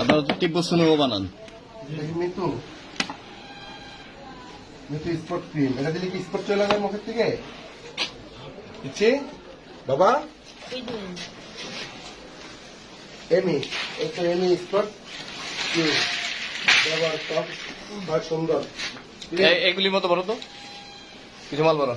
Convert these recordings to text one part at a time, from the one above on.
আপনারা তো টিপ বস্তুও বানান। দেখি মিতু। মিতু স্পট ক্রিম এটা দিলে কি স্পট চলে যাবে মুখের থেকে? ইচ্ছে বাবা। এমি। তো এমি স্পট ক্রিম ব্যবহার কর। সুন্দর। এগুলির মতো বলো তো। কিছু মাল বলো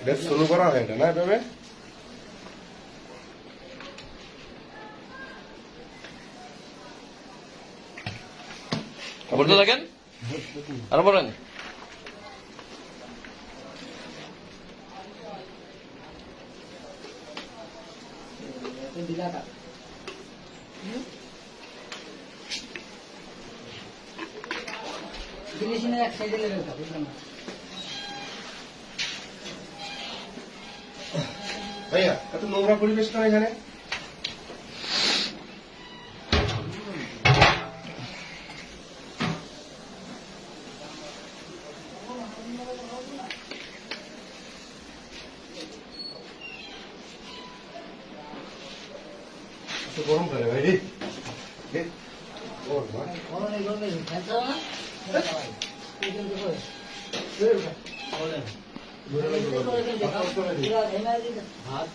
এটা শুরু করা হয় না এভাবে? বলতে থাকেন? আরও বলেন। এক সাইডে লেগে বুঝলাম ভাইয়া এত নোংরা পরিবেশ না এখানে? গরম করে ভাই? রে গরম হাত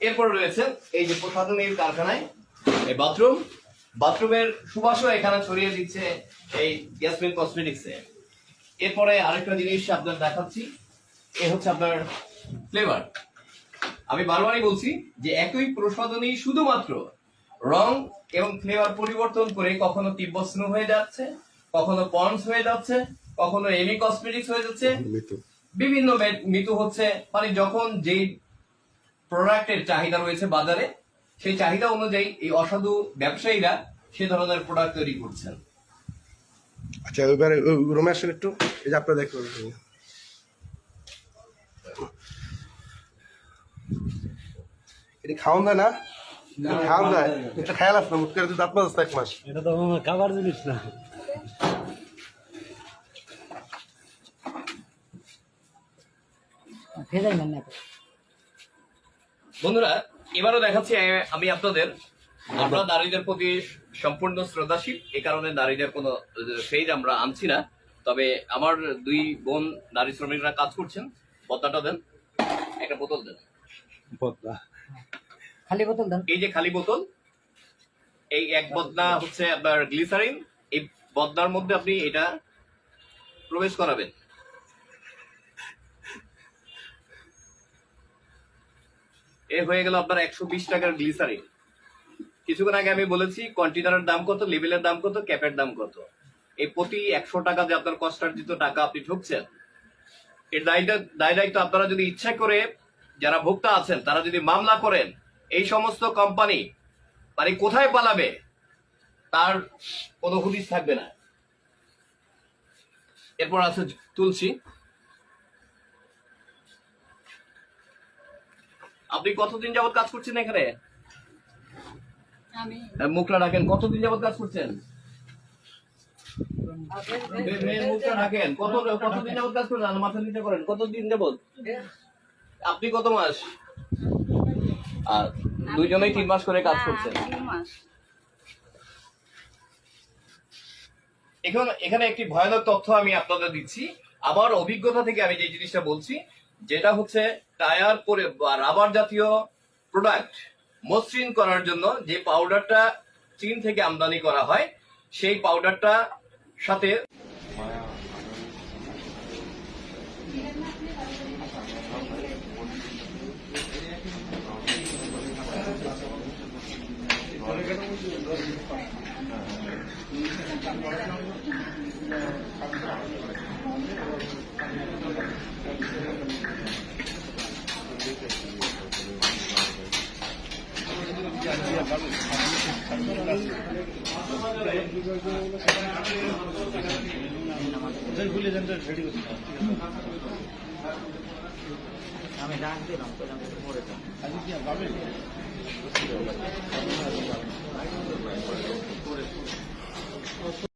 এরপর রয়েছে এই যে প্রসাধনীর কারখানায়, এই বাথরুম। বাথরুমের সুবাসও এখানে ছড়িয়ে দিচ্ছে এই ইয়াসমিন কসমেটিক্সে এরপরে আরেকটা জিনিস আপনার দেখাচ্ছি, এ হচ্ছে আপনার ফ্লেভার আমি বারবারই বলছি যে একই প্রসাধনী শুধুমাত্র রং এবং ফ্লেভার পরিবর্তন করে কখনো তিব্বত স্নো হয়ে যাচ্ছে কখনো পন্স হয়ে যাচ্ছে কখনো এমি কসমেটিক্স হয়ে যাচ্ছে। বিভিন্ন মৃত্যু হচ্ছে মানে যখন যেই প্রোডাক্টের চাহিদা রয়েছে বাজারে সেই চাহিদা অনুযায়ী এই অসাধু ব্যবসায়ীরা সে ধরনের প্রোডাক্ট তৈরি করছেন। আচ্ছা এবারে রুমে আসেন একটু এই যে আপনারা দেখুন এটি খাওয়ান যায় না? খাওয়ান যায় এটা খেয়াল মুখ করে দাঁত মাস এক মাস। এটা তো খাবার জিনিস না। বন্ধুরা এবারও দেখাচ্ছি আমি আপনাদের আমরা নারীদের প্রতি সম্পূর্ণ শ্রদ্ধাশীল এ কারণে নারীদের কোনো ফেজ আমরা আনছি না। তবে আমার দুই বোন নারী শ্রমিকরা কাজ করছেন পদ্মাটা দেন একটা বোতল দেন। পদ্মা খালি বোতল দেন। এই যে খালি বোতল এই এক বদনা হচ্ছে আপনার গ্লিসারিন এই বদনার মধ্যে আপনি এটা প্রবেশ করাবেন। এ হয়ে গেল আপনার একশো বিশ টাকার গ্লিসারিন। কিছুক্ষণ আগে আমি বলেছি কন্টেনারের দাম কত লেবেলের দাম কত ক্যাপের দাম কত। এই প্রতি একশো টাকা যে আপনার কষ্টার্জিত টাকা আপনি ঢুকছেন এর দায়িত্ব দায় দায়িত্ব আপনারা যদি ইচ্ছা করে যারা ভোক্তা আছেন তারা যদি মামলা করেন এই সমস্ত কোম্পানি মানে কোথায় পালাবে তার কোনো হুদিস থাকবে না। এরপর আছে তুলসী। আপনি কতদিন যাবত কাজ করছেন এখানে? হ্যাঁ, মুখটা রাখেন কতদিন যাবত কাজ করছেন? মেয়ের মুখটা রাখেন কত কতদিন যাবত কাজ করছেন? মাথা নিচে করেন। কতদিন যাবত আপনি কত মাস? আর দুইজনেই তিন মাস করে কাজ করছেন। এখানে এখানে একটি ভয়ানক তথ্য আমি আপনাদের দিচ্ছি। আমার অভিজ্ঞতা থেকে আমি যে জিনিসটা বলছি যেটা হচ্ছে টায়ার করে বা রাবার জাতীয় প্রোডাক্ট মসৃণ করার জন্য যে পাউডারটা চীন থেকে আমদানি করা হয় সেই পাউডারটা সাথে Gracias. আমি ডাক দিলাম পরে যাও।